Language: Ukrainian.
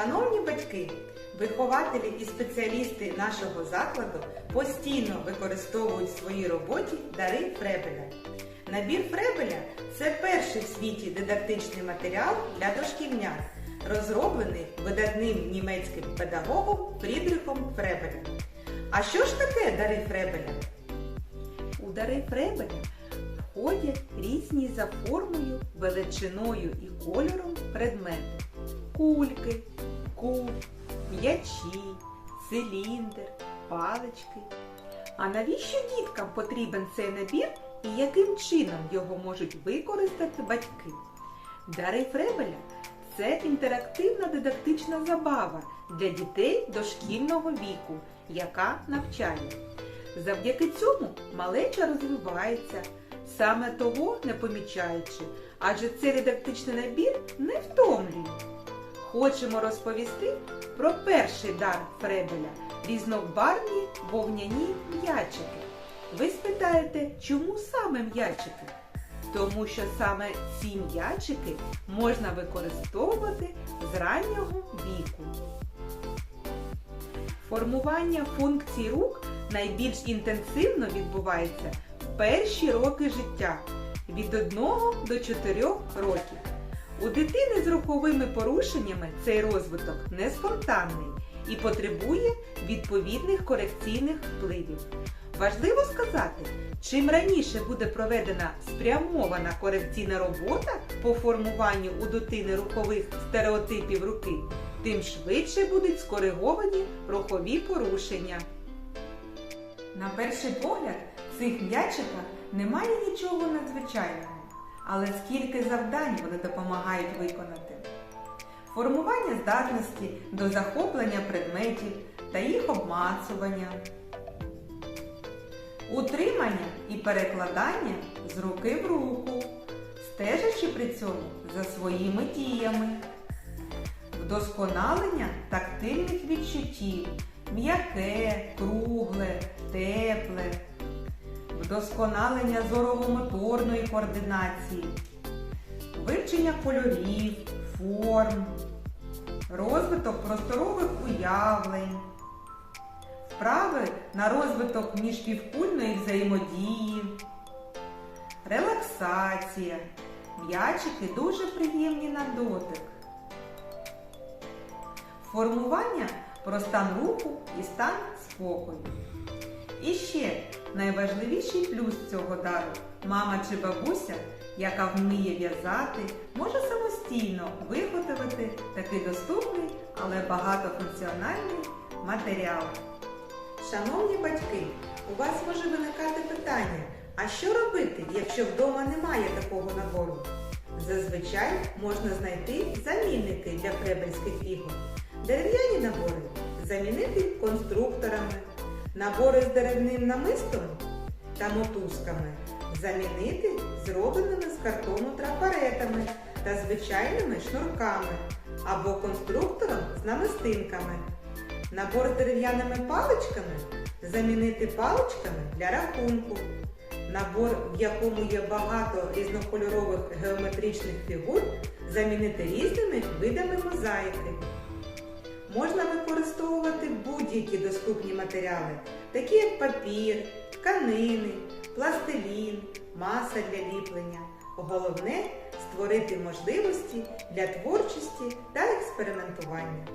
Шановні батьки, вихователі і спеціалісти нашого закладу постійно використовують в своїй роботі дари Фребеля. Набір Фребеля це перший в світі дидактичний матеріал для дошкільнят, розроблений видатним німецьким педагогом Фрідрихом Фребелем. А що ж таке дари Фребеля? У дари Фребеля входять різні за формою, величиною і кольором предмети. Кульки, куб, м'ячі, циліндр, палички. А навіщо діткам потрібен цей набір і яким чином його можуть використати батьки? Дари Фребеля це інтерактивна дидактична забава для дітей дошкільного віку, яка навчає. Завдяки цьому малеча розвивається, саме того не помічаючи, адже цей дидактичний набір не втомлює. Хочемо розповісти про перший дар Фребеля різнобарвні вовняні м'ячики. Ви спитаєте, чому саме м'ячики? Тому що саме ці м'ячики можна використовувати з раннього віку. Формування функцій рук найбільш інтенсивно відбувається в перші роки життя від 1 до 4 років. У дитини з руховими порушеннями цей розвиток не спонтанний і потребує відповідних корекційних впливів. Важливо сказати, чим раніше буде проведена спрямована корекційна робота по формуванню у дитини рухових стереотипів руки, тим швидше будуть скориговані рухові порушення. На перший погляд, в цих м'ячиках немає нічого надзвичайного, але скільки завдань вони допомагають виконати. Формування здатності до захоплення предметів та їх обмацування. Утримання і перекладання з руки в руку, стежачи при цьому за своїми діями. Вдосконалення тактильних відчуттів, м'яке, кругле, тепле, вдосконалення зорово-моторної координації, вивчення кольорів, форм, розвиток просторових уявлень, вправи на розвиток міжпівкульної взаємодії, релаксація. М'ячики дуже приємні на дотик. Формування про стан руху і стан спокою. І ще найважливіший плюс цього дару мама чи бабуся, яка вміє в'язати, може самостійно виготовити такий доступний, але багатофункціональний матеріал. Шановні батьки, у вас може виникати питання, а що робити, якщо вдома немає такого набору? Зазвичай можна знайти замінники для фребельських ігор. Дерев'яні набори замінити конструкторами, набори з деревним намистом та мотузками замінити зробленими з картону трафаретами та звичайними шнурками або конструктором з намистинками. Набор з дерев'яними паличками замінити паличками для рахунку. Набор, в якому є багато різнокольорових геометричних фігур, замінити різними видами мозаїки. Можна використовувати будь-які доступні матеріали, такі як папір, тканини, пластилін, маса для ліплення. Головне створити можливості для творчості та експериментування.